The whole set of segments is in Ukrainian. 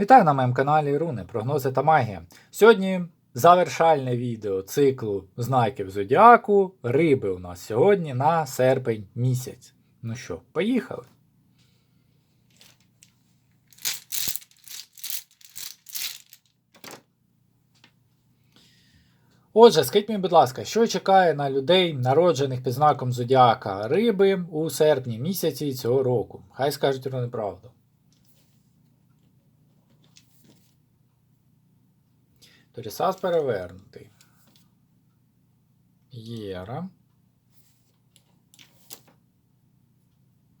Вітаю на моєму каналі Руни, прогнози та магія. Сьогодні завершальне відео циклу знаків Зодіаку. Риби у нас сьогодні на серпень місяць. Ну що, поїхали? Отже, скажіть мені, будь ласка, що чекає на людей, народжених під знаком Зодіака Риби у серпні місяці цього року? Хай скажуть вони правду. Торісас перевернутий. Єра.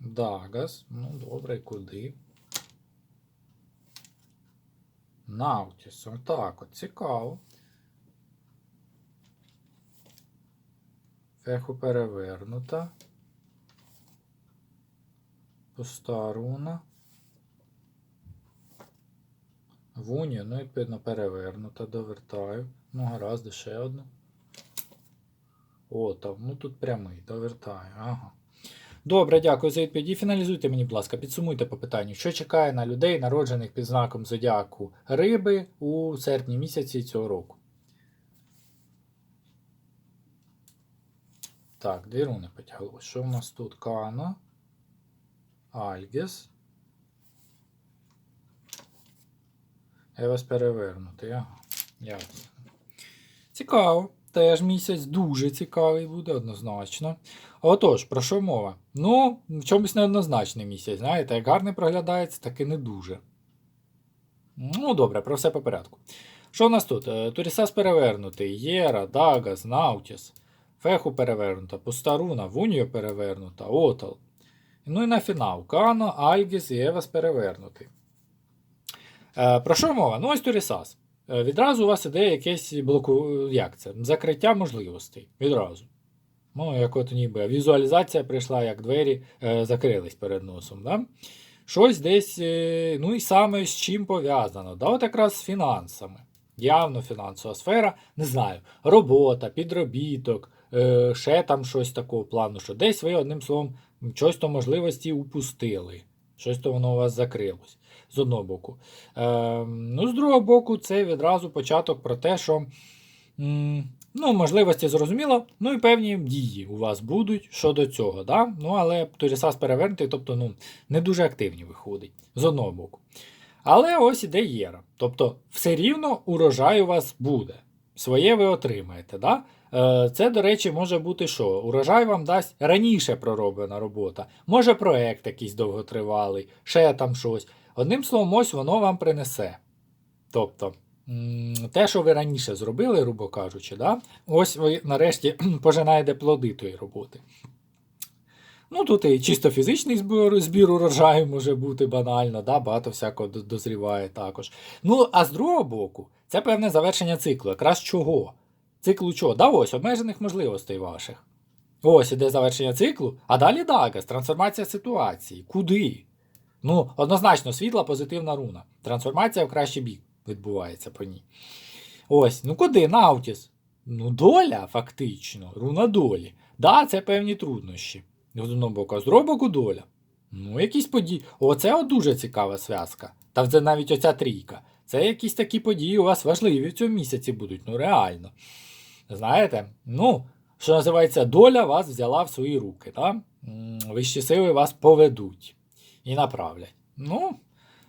Дагас. Ну, добре, куди? Наутіс. Отак от, цікаво. Феху перевернута. Пуста руна. Вуні, ну, відповідно, перевернута, довертаю. Ну, гаразд, ще одну. О, там, ну тут прямий, довертаю. Ага. Добре, дякую за відповідь. І фіналізуйте мені, будь ласка, підсумуйте по питанню, що чекає на людей, народжених під знаком зодіаку риби у серпні місяці цього року. Так, дві руни потягло. Що в нас тут? Кана, Альгес. Я вас перевернутий, ага. Ясно. Цікаво. Теж місяць дуже цікавий буде, однозначно. Отож, про що мова? Ну, в чомусь неоднозначний місяць, знаєте, як гарний проглядається, так і не дуже. Ну, добре, про все по порядку. Що у нас тут? Е, Турісас перевернутий, Єра, Дагас, Наутіс, Феху перевернута, Пустаруна, Вуньо перевернута, Отал. Ну і на фінал Кано, Альгіс і Евас перевернутий. Е, Про що мова? Ну, ось Турісас. Е, Відразу у вас іде якесь блоку... як це? закриття можливостей. Відразу. Ну, як от ніби візуалізація прийшла, як двері е, закрились перед носом. Да? Щось десь, ну і саме з чим пов'язано. Да? От якраз з фінансами. Явно фінансова сфера, не знаю, робота, підробіток, ще там щось такого плану, що десь ви, одним словом, щось то можливості упустили. Щось то воно у вас закрилось з одного боку. Е, ну, з другого боку, це відразу початок про те, що ну, можливості зрозуміло, ну і певні дії у вас будуть щодо цього. Да? Ну, але Турісас перевернутий, тобто ну, не дуже активні виходить з одного боку. Але ось іде Єра. Тобто, все рівно урожай у вас буде. Своє ви отримаєте. Да? Е, Це, до речі, може бути що? Урожай вам дасть раніше пророблена робота. Може проект якийсь довготривалий, ще там щось. Одним словом, ось воно вам принесе. Тобто, те, що ви раніше зробили, грубо кажучи, да? ось ви нарешті пожинаєте плоди тої роботи. Ну, тут і чисто фізичний збір, збір урожаю може бути банально, да? багато всякого дозріває також. Ну, а з другого боку, це певне завершення циклу. Якраз чого? Циклу чого? Да ось, обмежених можливостей ваших. Ось іде завершення циклу, а далі Дагас, трансформація ситуації. Куди? Ну, однозначно, світла позитивна руна. Трансформація в кращий бік відбувається по ній. Ось, ну куди? Наутіс? Ну, доля, фактично, руна долі. Да, це певні труднощі. З одного боку, з другого боку доля. Ну, якісь події. Оце от дуже цікава зв'язка. Та це навіть оця трійка. Це якісь такі події у вас важливі в цьому місяці будуть, ну реально. Знаєте, ну, що називається, доля вас взяла в свої руки. Да? Вищі сили вас поведуть і направлять. Ну,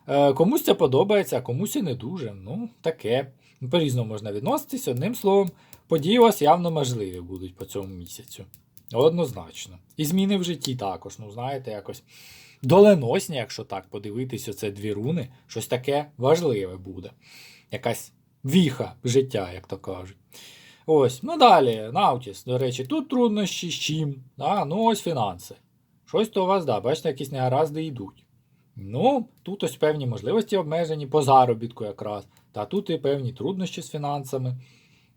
е, комусь це подобається, а комусь і не дуже. Ну, таке. По-різному можна відноситись. Одним словом, події у вас явно можливі будуть по цьому місяцю. Однозначно. І зміни в житті також. Ну, знаєте, якось доленосні, якщо так подивитись, оце дві руни, щось таке важливе буде. Якась віха життя, як то кажуть. Ось, ну далі, Наутіс, до речі, тут труднощі з чим. А, ну ось фінанси. Щось то у вас, да, бачите, якісь негаразди йдуть. Ну, тут ось певні можливості обмежені по заробітку якраз. Та тут і певні труднощі з фінансами.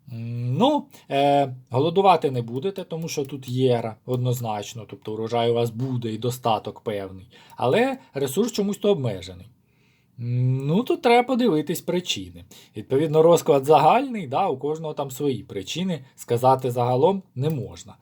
Ну, е, голодувати не будете, тому що тут єра однозначно, тобто урожай у вас буде і достаток певний. Але ресурс чомусь то обмежений. Ну, тут треба подивитись причини. Відповідно, розклад загальний, да, у кожного там свої причини сказати загалом не можна.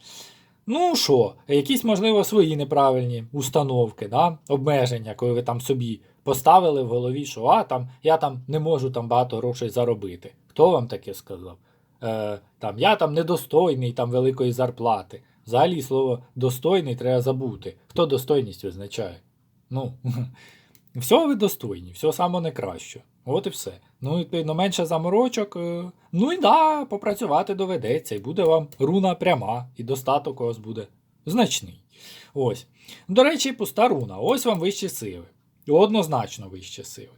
Ну що, якісь, можливо, свої неправильні установки, да, обмеження, коли ви там собі поставили в голові, що а, там, я там не можу там багато грошей заробити. Хто вам таке сказав? Е, там, я там недостойний там, великої зарплати. Взагалі слово достойний треба забути. Хто достойність визначає? Ну, все ви достойні, все саме найкраще. От і все. Ну, відповідно, менше заморочок. е, Ну і да, попрацювати доведеться, і буде вам руна пряма, і достаток у вас буде значний. Ось. До речі, пуста руна. Ось вам вищі сили. Однозначно вищі сили.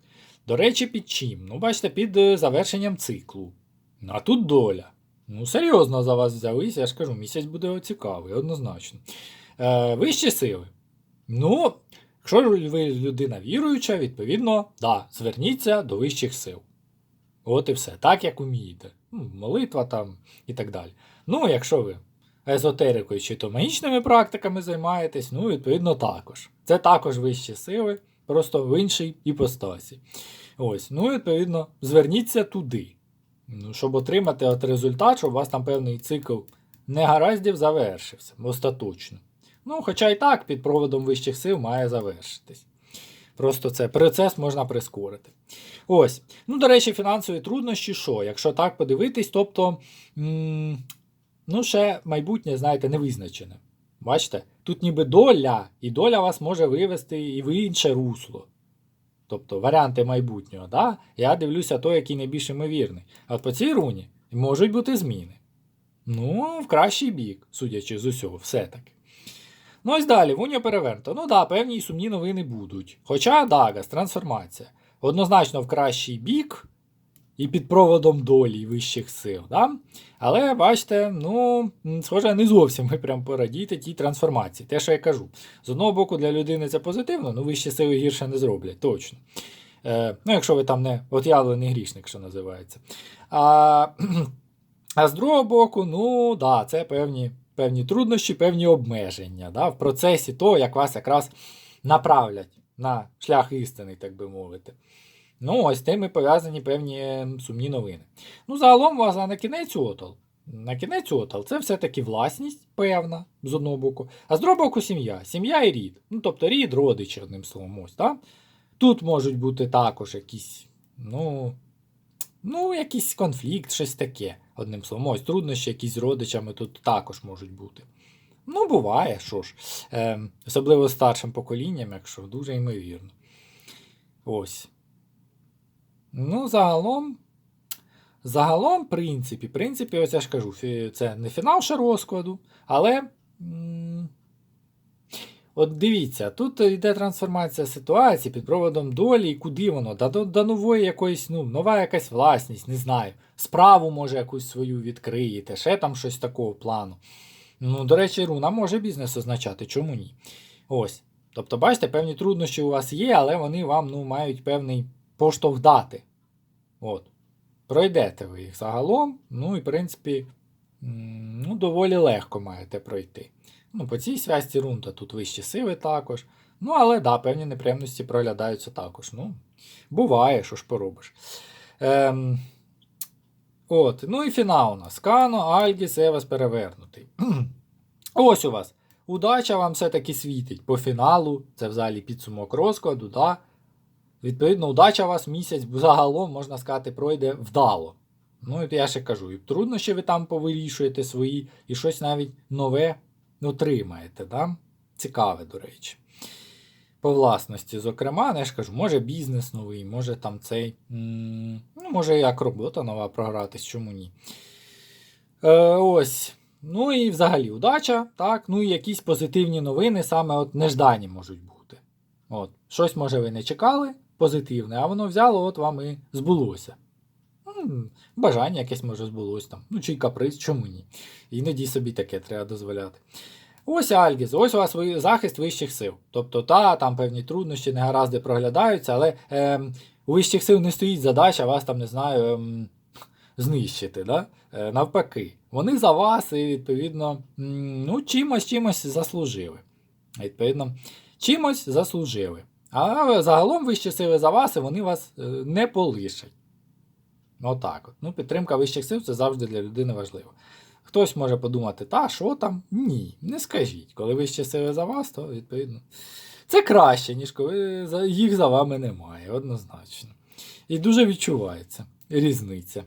До речі, під чим? Ну, бачите, під е, завершенням циклу. А тут доля. Ну, серйозно за вас взялись, я ж кажу, місяць буде цікавий, однозначно. Е, вищі сили. Ну, якщо ви людина віруюча, відповідно, да, зверніться до вищих сил. От і все, так як умієте. Ну, молитва там і так далі. Ну, якщо ви езотерикою чи то магічними практиками займаєтесь, ну, відповідно, також. Це також вищі сили, просто в іншій іпостасі. Ось, ну, відповідно, зверніться туди. Ну, щоб отримати от результат, щоб у вас там певний цикл негараздів завершився остаточно. Ну, хоча і так, під проводом вищих сил має завершитись. Просто це процес можна прискорити. Ось. Ну, до речі, фінансові труднощі, що? Якщо так подивитись, тобто, м- ну, ще майбутнє, знаєте, не визначене. Бачите? Тут ніби доля, і доля вас може вивести і в інше русло. Тобто варіанти майбутнього, да? я дивлюся той, який найбільш ймовірний. А от по цій руні можуть бути зміни. Ну, в кращий бік, судячи з усього, все-таки. Ну, ось далі, Вуня перевернута. Ну да, певні сумні новини будуть. Хоча, Дагас, трансформація. Однозначно в кращий бік і під проводом долі вищих сил. Да? Але бачите, ну, схоже, не зовсім ви прям порадієте тій трансформації. Те, що я кажу. З одного боку, для людини це позитивно, ну вищі сили гірше не зроблять, точно. Е, ну, якщо ви там не от'явлений грішник, що називається. А, а з другого боку, ну да, це певні, певні труднощі, певні обмеження да, в процесі того, як вас якраз направлять на шлях істини, так би мовити. Ну, ось з тим і пов'язані певні ем, сумні новини. Ну, загалом, вас на кінець отол. На кінець отол це все-таки власність певна, з одного боку, а з другого боку сім'я. Сім'я і рід. Ну, тобто рід, родичі, одним словом, ось, так? Тут можуть бути також якісь, ну, ну, якийсь конфлікт, щось таке. Одним словом, ось труднощі якісь з родичами тут також можуть бути. Ну, буває, що ж. Е, особливо старшим поколінням, якщо дуже ймовірно. Ось. Ну, загалом. Загалом, в принципі, принципі, ось я ж кажу, це не фінал ще розкладу, але. От дивіться, тут йде трансформація ситуації під проводом долі, і куди воно? Да до, до нової якоїсь, ну, нова якась власність, не знаю. Справу може якусь свою відкриєте, ще там щось такого плану. Ну, до речі, руна може бізнес означати, чому ні? Ось. Тобто, бачите, певні труднощі у вас є, але вони вам ну, мають певний поштовх дати. От. Пройдете ви їх загалом, ну і, в принципі, ну, доволі легко маєте пройти. Ну, по цій связці рунта тут вищі сили також. Ну, але да, певні неприємності проглядаються також. Ну, буває, що ж поробиш. Ем, от, ну і фінал у нас. Кано, Альгіс, Евас перевернутий. Ось у вас. Удача вам все-таки світить по фіналу. Це взагалі підсумок розкладу. Да? Відповідно, удача вас місяць загалом, можна сказати, пройде вдало. Ну, і я ще кажу, і труднощі ви там повирішуєте свої, і щось навіть нове отримаєте. Да? Цікаве, до речі. По власності, зокрема, ну, я ж кажу, може бізнес новий, може там цей. Ну, може як робота нова програтись, чому ні. Е, ось. Ну і взагалі удача, так, ну і якісь позитивні новини, саме от неждані можуть бути. От. Щось, може, ви не чекали позитивне, а воно взяло, от вам і збулося. Бажання якесь може збулось там. Ну, чи каприз, чому ні. Іноді собі таке треба дозволяти. Ось Альгіз, ось у вас захист вищих сил. Тобто, та, там певні труднощі, негаразди проглядаються, але ем, у вищих сил не стоїть задача вас там, не знаю, ем, знищити. Да? Е, навпаки, вони за вас і, відповідно, ну, чимось чимось заслужили. Відповідно, чимось заслужили. А загалом вищі сили за вас, і вони вас е, не полишать. Отак от. Ну, підтримка вищих сил це завжди для людини важливо. Хтось може подумати, та що там? Ні, не скажіть. Коли вищі сили за вас, то відповідно Це краще, ніж коли їх за вами немає, однозначно. І дуже відчувається різниця,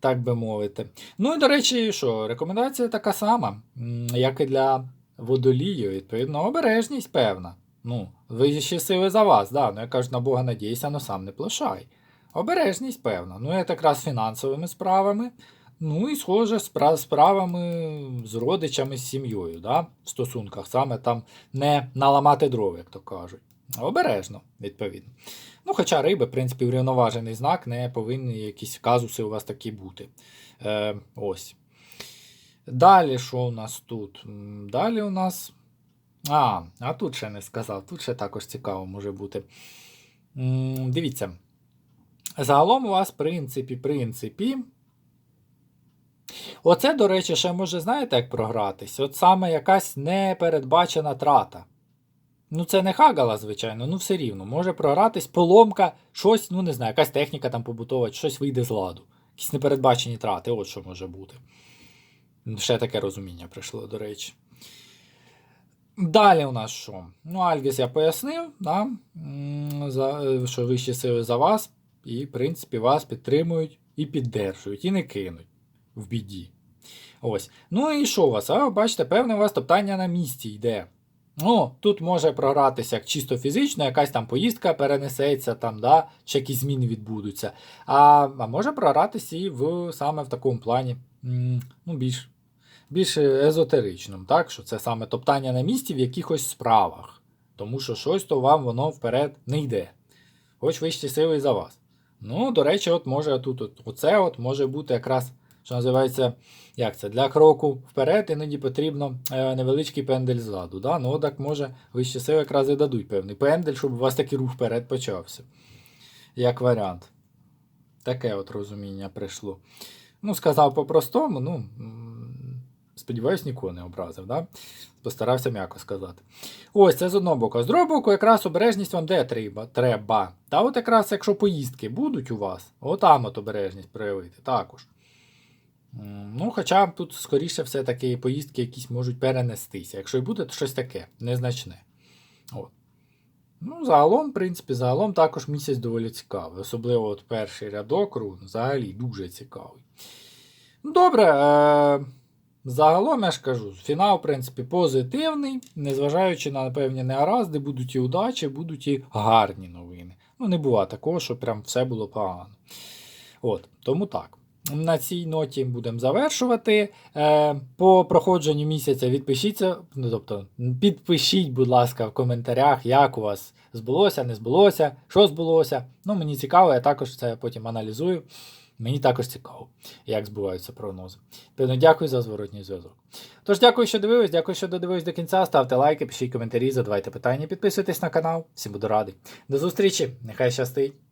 так би мовити. Ну і до речі, що рекомендація така сама, як і для водолію, відповідно, обережність певна. Ну, вищі сили за вас, да. Ну, я кажу, на Бога надійся, но сам не плашай. Обережність певна. Ну, це якраз фінансовими справами. Ну і схоже, спра- справами з родичами, з сім'єю, да? в стосунках, саме там не наламати дров, як то кажуть. Обережно, відповідно. Ну, хоча риби, в принципі, врівноважений знак, не повинні якісь казуси у вас такі бути. Е, ось. Далі, що у нас тут? Далі у нас. А, а тут ще не сказав. Тут ще також цікаво може бути. М, Дивіться. Загалом у вас, в принципі, принципі. Оце, до речі, ще може, знаєте, як програтись? От саме якась непередбачена трата. Ну, це не хагала, звичайно, ну все рівно. Може програтись поломка, щось, ну не знаю, якась техніка там побутова, щось вийде з ладу. Якісь непередбачені трати, от що може бути. Ну, Ще таке розуміння прийшло, до речі. Далі у нас що? Ну, Альгіс я пояснив, да? за, е, що вищі сили за вас, і, в принципі, вас підтримують і піддержують, і не кинуть в біді. Ось. Ну і що у вас? А, бачите, певне у вас топтання на місці йде. Ну, тут може програтися як чисто фізично, якась там поїздка перенесеться, там, да, чи якісь зміни відбудуться. А, а може програтися і в, саме в такому плані ну, більш, більш езотеричному, так? що це саме топтання на місці в якихось справах. Тому що щось то вам воно вперед не йде. Хоч вищі сили за вас. Ну, до речі, от може тут от, оце от може бути якраз, що називається, як це, для кроку вперед іноді потрібно е, невеличкий пендель ззаду. Да? Ну, так може вищі сили якраз і дадуть певний пендель, щоб у вас такий рух вперед почався. Як варіант. Таке от розуміння прийшло. Ну, сказав по-простому, ну, сподіваюсь, нікого не образив, да? Постарався м'яко сказати. Ось це з одного боку. З другого боку, якраз обережність вам де треба. треба. Та от якраз, якщо поїздки будуть у вас, отам от обережність проявити також. Ну, хоча тут, скоріше, все-таки поїздки якісь можуть перенестися. Якщо і буде, то щось таке, незначне. От. Ну, загалом, в принципі, загалом також місяць доволі цікавий. Особливо от перший рядок рун взагалі дуже цікавий. Ну, добре. Е- загалом я ж кажу, фінал, в принципі, позитивний, незважаючи на певні негаразди, будуть і удачі, будуть і гарні новини. Ну, не буває такого, що прям все було погано. От, тому так. На цій ноті будемо завершувати. Е, по проходженню місяця відпишіться, ну, тобто підпишіть, будь ласка, в коментарях, як у вас збулося, не збулося, що збулося. Ну, мені цікаво, я також це потім аналізую. Мені також цікаво, як збуваються прогнози. Певно, дякую за зворотній зв'язок. Тож, дякую, що дивились, дякую, що додивились до кінця. Ставте лайки, пишіть коментарі, задавайте питання, підписуйтесь на канал. Всім буду радий. До зустрічі, нехай щастить!